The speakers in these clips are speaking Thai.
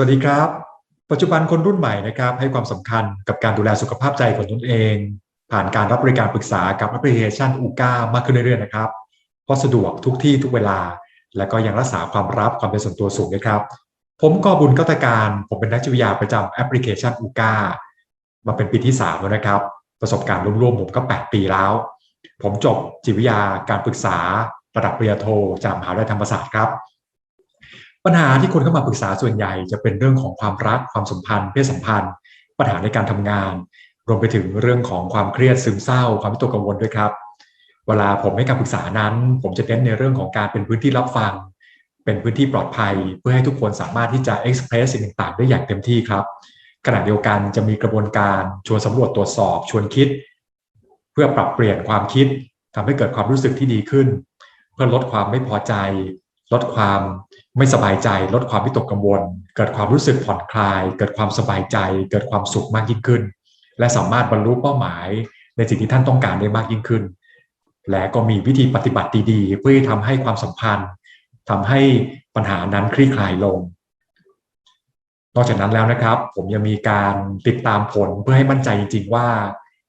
วัสดีครับ ปัจจุบันคนรุ่นใหม่นะครับ ให้ความสำคัญกับการดูแลสุขภาพใจของตนเอง ผ่านการรับบริการปรึกษากับแอปพลิเคชันอูก้ามากขึ้นเรื่อยๆนะครับเพราะสะดวกทุกที่ทุกเวลา และก็ยังรักษาความลับความเป็นส่วนตัวสูงด้วยครับ ผมกอบุญกัตการ ผมเป็นนักจิตวิทยาประจำแอปพลิเคชันอูก้ามาเป็นปีที่3แล้วนะครับ ประสบการณ์รวมๆผมก็ 8 ปีแล้ว ผมจบจิตวิทยาการปรึกษาระดับปริญญาโทจากมหาวิทยาลัยธรรมศาสตร์ครับ ปัญหาที่คนเข้ามาปรึกษาส่วนใหญ่จะเป็นเรื่องของความรักความสัมพันธ์เพศสัมพันธ์ ปัญหาในการทำงาน รวมไปถึงเรื่องของความเครียดซึมเศร้า ความวิตกกังวลด้วยครับ เวลาผมให้การปรึกษานั้น ผมจะเน้นในเรื่องของการเป็นพื้นที่รับฟัง เป็นพื้นที่ปลอดภัย เพื่อให้ทุกคนสามารถที่จะเอ็กซ์เพรสสิ่งต่างๆ ได้อย่างเต็มที่ครับขณะเดียวกันจะมีกระบวนการชวนสำรวจตรวจสอบชวนคิด เพื่อปรับเปลี่ยนความคิดทำให้เกิดความรู้สึกที่ดีขึ้น เพื่อลดความไม่พอใจ ลดความไม่สบายใจ ลดความวิตกกังวล เกิดความรู้สึกผ่อนคลาย เกิดความสบายใจ เกิดความสุขมากยิ่งขึ้น และสามารถบรรลุเป้าหมายในสิ่งที่ท่านต้องการได้มากยิ่งขึ้น และก็มีวิธีปฏิบัติดีๆ เพื่อทำให้ความสัมพันธ์ทำให้ปัญหานั้นคลี่คลายลง นอกจากนั้นแล้วนะครับ ผมยังมีการติดตามผลเพื่อให้มั่นใจจริงๆว่า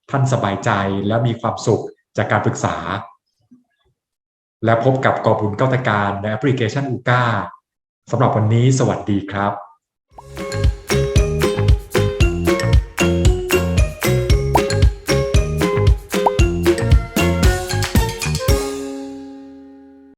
ท่านสบายใจและมีความสุขจากการปรึกษา และพบกับกอบุญเก้าตการในแอปพลิเคชันอูก้าสำหรับวันนี้สวัสดีครับ